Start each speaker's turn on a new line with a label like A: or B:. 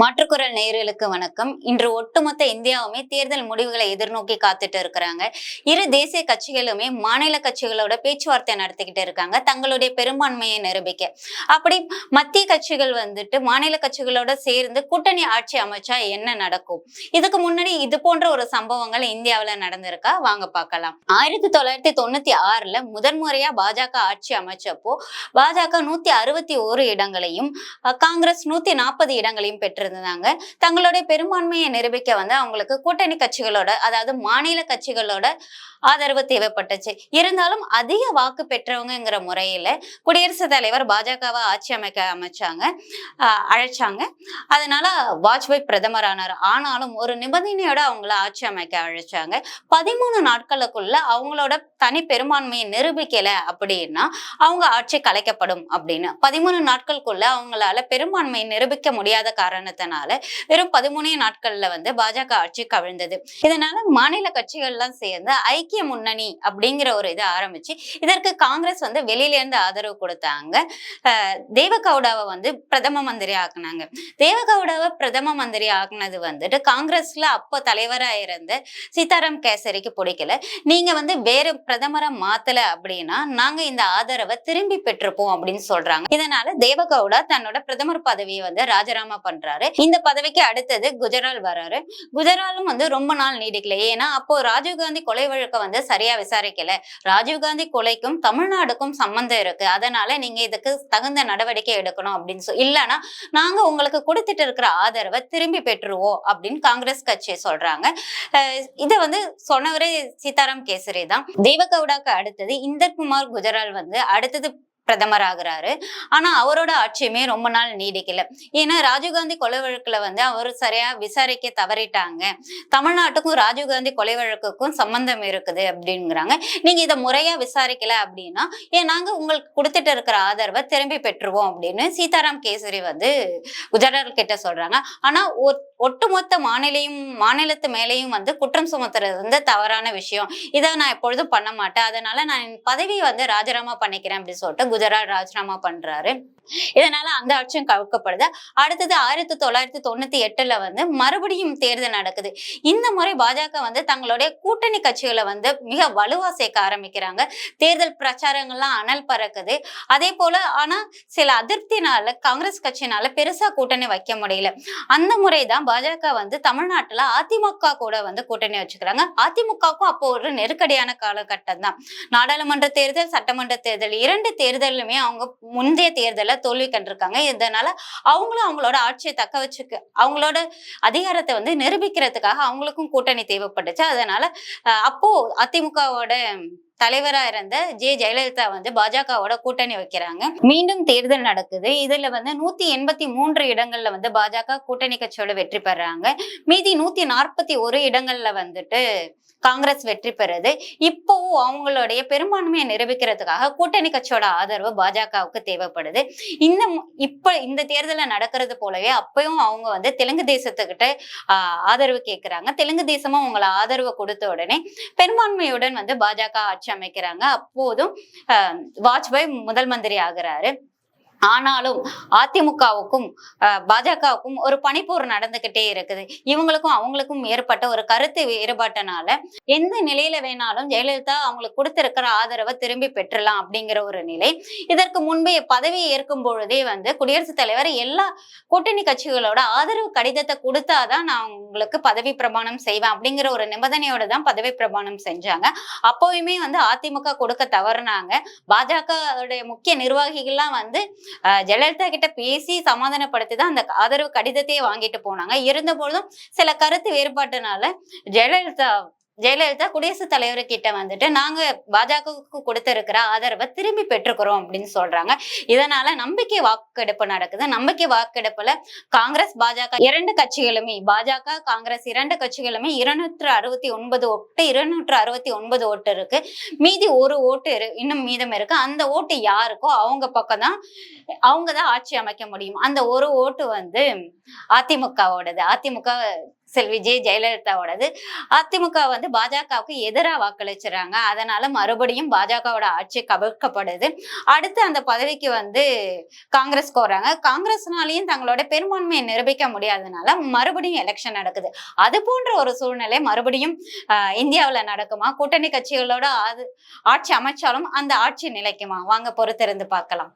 A: மாற்றுக்குரல் நேயர்களுக்கு வணக்கம். இன்று ஒட்டுமொத்த இந்தியாவுமே தேர்தல் முடிவுகளை எதிர்நோக்கி காத்துட்டு இருக்கிறாங்க. இரு தேசிய கட்சிகளுமே மாநில கட்சிகளோட பேச்சுவார்த்தை நடத்திக்கிட்டு இருக்காங்க. தங்களுடைய பெரும்பான்மையை நிரூபிக்க. அப்படி மத்திய கட்சிகள் வந்துட்டு மாநில கட்சிகளோட சேர்ந்து கூட்டணி ஆட்சி அமைச்சா என்ன நடக்கும்? இதுக்கு முன்னாடி இது போன்ற ஒரு சம்பவங்கள் இந்தியாவில் நடந்திருக்கா? வாங்க பார்க்கலாம். ஆயிரத்தி தொள்ளாயிரத்தி தொண்ணூத்தி ஆறுல முதன்முறையா பாஜக ஆட்சி அமைச்சப்போ பாஜக நூத்தி அறுபத்தி ஓரு இடங்களையும் காங்கிரஸ் நூத்தி நாற்பது இடங்களையும் பெற்று இருந்தாங்க தங்களுடைய பெரும்பான்மையை நிரூபிக்க வந்து அவங்களுக்கு கூட்டணி கட்சிகளோட அதாவது மாநில கட்சிகளோட ஆதரவு தேவைப்பட்டுச்சு. இருந்தாலும் அதிக வாக்கு பெற்றவங்கிற முறையில குடியரசுத் தலைவர் பாஜகவை ஆட்சி அமைக்க அமைச்சாங்க அழைச்சாங்க. அதனால வாஜ்பாய் பிரதமர் ஆனார் ஆனாலும் ஒரு நிபந்தனையோட அவங்கள ஆட்சி அமைக்க அழைச்சாங்க. பதிமூணு நாட்களுக்குள்ள அவங்களோட தனி பெரும்பான்மையை நிரூபிக்கல அப்படின்னா அவங்க ஆட்சி கலைக்கப்படும் அப்படின்னு. பதிமூணு நாட்களுக்குள்ள அவங்களால பெரும்பான்மையை நிரூபிக்க முடியாத காரணத்தை கொடுத்தனால வெறும் பதிமூணே நாட்கள்ல வந்து பாஜக ஆட்சி கவிழ்ந்தது. இதனால மாநில கட்சிகள்லாம் சேர்ந்து ஐக்கிய முன்னணி அப்படிங்கிற ஒரு இதை ஆரம்பிச்சு இதற்கு காங்கிரஸ் வந்து வெளியில இருந்து ஆதரவு கொடுத்தாங்க. தேவகவுடாவை வந்து பிரதம மந்திரி ஆக்குனாங்க. தேவகவுடாவை பிரதம மந்திரி ஆக்குனது வந்துட்டு காங்கிரஸ்ல அப்போ தலைவரா இருந்த சீதாராம் கேசரிக்கு பிடிக்கல. நீங்க வந்து வேற பிரதமரை மாத்தல அப்படின்னா நாங்க இந்த ஆதரவை திரும்பி பெற்றிருப்போம் அப்படின்னு சொல்றாங்க. இதனால தேவகவுடா தன்னோட பிரதமர் பதவியை வந்து ராஜினாமா பண்றாரு. இந்த பதவிக்கு அடுத்தது குஜரால் வராரு. குஜராலும் வந்து ரொம்ப நாள் நீடிக்கல. ஏன்னா அப்போ ராஜீவ்காந்தி கொலை வழக்கை வந்து சரியா விசாரிக்கல. ராஜீவ்காந்தி கொலைக்கும் தமிழ்நாடுக்கும் சம்பந்தம் இருக்கு. அதனால நீங்க இதுக்கு தகுந்த நடவடிக்கை எடுக்கணும் அப்படின்னு சொல்லி இல்லைன்னா நாங்க உங்களுக்கு கொடுத்துட்டு இருக்கிற ஆதரவை திரும்பி பெற்றுருவோம் அப்படின்னு காங்கிரஸ் கட்சி சொல்றாங்க. இதை வந்து சொன்னவரே சீதாராம் கேசரி தான் தேவகவுடாக்கு அடுத்தது இந்தர்குமார் குஜரால் வந்து அடுத்தது பிரதமர் ஆகுறாரு ஆனா அவரோட ஆட்சியுமே ரொம்ப நாள் நீடிக்கல. ஏன்னா ராஜீவ்காந்தி கொலை வழக்குல வந்து அவர் சரியா விசாரிக்க தவறிட்டாங்க. தமிழ்நாட்டுக்கும் ராஜீவ்காந்தி கொலை வழக்குக்கும் சம்பந்தம் இருக்குது அப்படிங்கிறாங்க. நீங்க இதை முறையா விசாரிக்கல அப்படின்னா ஏன் நாங்க உங்களுக்கு கொடுத்துட்டு இருக்கிற ஆதரவை திரும்பி பெற்றுவோம் அப்படின்னு சீதாராம் கேசரி வந்து குஜராத் கிட்ட சொல்றாங்க. ஆனா ஒட்டுமொத்த மாநிலையும் மாநிலத்து மேலேயும் வந்து குற்றம் சுமத்துறது வந்து தவறான விஷயம். இதை நான் எப்பொழுதும் பண்ண மாட்டேன். அதனால நான் என் பதவியை வந்து ராஜினாமா பண்ணிக்கிறேன் அப்படின்னு சொல்லிட்டு குஜராத் ராஜினாமா பண்றாரு. இதனால அந்த ஆட்சியும் கவிழ்க்கப்படுது அடுத்தது ஆயிரத்தி தொள்ளாயிரத்தி தொண்ணூத்தி எட்டுல வந்து மறுபடியும் தேர்தல் நடக்குது. இந்த முறை பாஜக வந்து தங்களுடைய கூட்டணி கட்சிகளை வந்து மிக வலுவா சேர்க்க ஆரம்பிக்கிறாங்க. தேர்தல் பிரச்சாரங்கள்லாம் அனல் பறக்குது. அதே போல ஆனா சில அதிருப்தினால காங்கிரஸ் கட்சினால பெருசா கூட்டணி வைக்க முடியல. அந்த முறைதான் பாஜக வந்து தமிழ்நாட்டுல அதிமுக கூட வந்து கூட்டணி வச்சுக்கிறாங்க. அதிமுகவுக்கும் அப்போ ஒரு நெருக்கடியான காலகட்டம் தான். நாடாளுமன்ற தேர்தல் சட்டமன்ற தேர்தல் இரண்டு தேர்தலுமே அவங்க முந்தைய தேர்தல தோல்வி கண்டிருக்காங்க. இதனால அவங்களும் அவங்களோட ஆட்சியை தக்க வச்சுக்க அவங்களோட அதிகாரத்தை வந்து நிரூபிக்கிறதுக்காக அவங்களுக்கும் கூட்டணி தேவைப்பட்டுச்சு. அதனால அஹ், அப்போ அதிமுகவோட தலைவரா இருந்த ஜே ஜெயலலிதா வந்து பாஜகவோட கூட்டணி வைக்கிறாங்க. மீண்டும் தேர்தல் நடக்குது. இதுல வந்து நூத்தி எண்பத்தி மூன்று இடங்கள்ல வந்து பாஜக கூட்டணி கட்சியோட வெற்றி பெறாங்க. மீதி நூத்தி நாற்பத்தி ஒரு இடங்கள்ல வந்துட்டு காங்கிரஸ் வெற்றி பெறுது. இப்போவும் அவங்களுடைய பெரும்பான்மையை நிரூபிக்கிறதுக்காக கூட்டணி கட்சியோட ஆதரவு பாஜகவுக்கு தேவைப்படுது. இந்த இப்ப இந்த தேர்தல நடக்கிறது போலவே அப்பயும் அவங்க வந்து தெலுங்கு தேசத்துக்கிட்ட ஆஹ், ஆதரவு கேட்கிறாங்க தெலுங்கு தேசமும் அவங்களை ஆதரவு கொடுத்த உடனே பெரும்பான்மையுடன் வந்து பாஜக ஆட்சி அமைக்கிறாங்க. அப்போதும் ஆஹ், வாஜ்பாய் முதல் மந்திரி ஆகிறாரு. ஆனாலும் அதிமுகவுக்கும் அஹ், பாஜகவுக்கும் ஒரு பனிப்போர் நடந்துகிட்டே இருக்குது. இவங்களுக்கும் அவங்களுக்கும் ஏற்பட்ட ஒரு கருத்து வேறுபாட்டனால எந்த நிலையில வேணாலும் ஜெயலலிதா அவங்களுக்கு கொடுத்திருக்கிற ஆதரவை திரும்பி பெற்றலாம் அப்படிங்கிற ஒரு நிலை. இதற்கு முன்பே பதவி ஏற்கும் பொழுதே வந்து குடியரசுத் தலைவர் எல்லா கூட்டணி கட்சிகளோட ஆதரவு கடிதத்தை கொடுத்தாதான் நான் உங்களுக்கு பதவி பிரமாணம் செய்வேன் அப்படிங்கிற ஒரு நிபந்தனையோட தான் பதவி பிரமாணம் செஞ்சாங்க. அப்போயுமே வந்து அதிமுக கொடுக்க தவறுனாங்க. பாஜக முக்கிய நிர்வாகிகள்லாம் வந்து ஜெயலலிதா கிட்ட பேசி சமாதானப்படுத்தி தான் அந்த ஆதரவு கடிதத்தையே வாங்கிட்டு போனாங்க. இருந்த பொழுதும் சில கருத்து வேறுபாட்டுனால ஜெயலலிதா ஜெயலலிதா குடியரசுத் தலைவர் கிட்ட வந்துட்டு நாங்க பாஜகவுக்கு கொடுத்திருக்கிற ஆதரவை திரும்பி பெற்றுக்கிறோம் அப்படின்னு சொல்றாங்க. இதனால நம்பிக்கை வாக்கெடுப்பு நடக்குது. நம்பிக்கை வாக்கெடுப்புல காங்கிரஸ் பாஜக இரண்டு கட்சிகளுமே பாஜக காங்கிரஸ் இரண்டு கட்சிகளுமே இருநூற்று அறுபத்தி ஒன்பது ஓட்டு இருநூற்று அறுபத்தி ஒன்பது ஓட்டு இருக்கு. மீதி ஒரு ஓட்டு இன்னும் மீதம் இருக்கு. அந்த ஓட்டு யாருக்கோ அவங்க பக்கம் தான் அவங்க தான் ஆட்சி அமைக்க முடியும். அந்த ஒரு ஓட்டு வந்து அதிமுகவோடது. அதிமுக செல்வி ஜெ ஜெயலலிதாவோடது. அதிமுக வந்து பாஜகவுக்கு எதிராக வாக்களிச்சுறாங்க. அதனால மறுபடியும் பாஜகவோட ஆட்சி கவிழ்க்கப்படுது. அடுத்து அந்த பதவிக்கு வந்து காங்கிரஸ் கோறாங்க காங்கிரஸ்னாலையும் தங்களோட பெரும்பான்மையை நிரூபிக்க முடியாதனால மறுபடியும் எலெக்ஷன் நடக்குது. அது போன்ற ஒரு சூழ்நிலை மறுபடியும் ஆஹ், இந்தியாவுல நடக்குமா? கூட்டணி கட்சிகளோட ஆட்சி அமைச்சாலும் அந்த ஆட்சி நிலைக்குமா? வாங்க பொறுத்திருந்து பார்க்கலாம்.